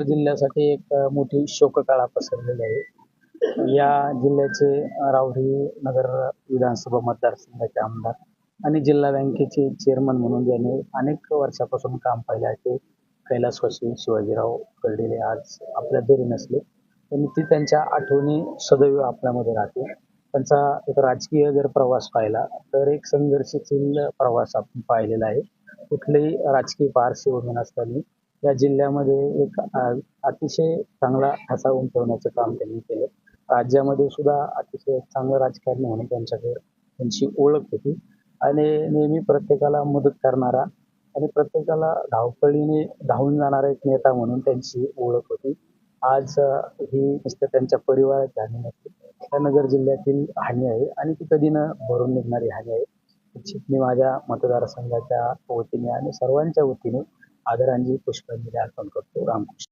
जिल्ह्यासाठी एक मोठी शोककाळा पसरलेली आहे. या जिल्ह्याचे रावरी नगर विधानसभा मतदारसंघाचे आमदार आणि जिल्हा बँकेचे चेअरमन म्हणून ज्यांनी अनेक वर्षापासून काम पाहिले आहे ते कैलासवासी शिवाजीराव कर्डिले आज आपल्या घरी नसले. पण ती त्यांच्या आठवणी सदैव आपल्यामध्ये राहते त्यांचा एक राजकीय जर प्रवास पाहिला तर एक संघर्षशील प्रवास आपण पाहिलेला आहे. कुठलेही राजकीय पार्श्वभूमी नसताना या जिल्ह्यामध्ये एक अतिशय चांगला ठसा उमटवण्याचं काम त्यांनी केलं. राज्यामध्ये सुद्धा अतिशय चांगलं राजकारणी म्हणून त्यांच्याकडे त्यांची ओळख होती. आणि नेहमी प्रत्येकाला मदत करणारा आणि प्रत्येकाला धावपळीने धावून जाणारा एक नेता म्हणून त्यांची ओळख होती. आज ही नुसतं त्यांच्या परिवाराची हानी नसते नगर जिल्ह्यातील हानी आहे आणि ती कधी न भरून निघणारी हानी आहे. निश्चित मी माझ्या मतदारसंघाच्या वतीने आणि सर्वांच्या वतीने आदरांजली पुष्पांजली अर्पण करतो. रामकृष्ण.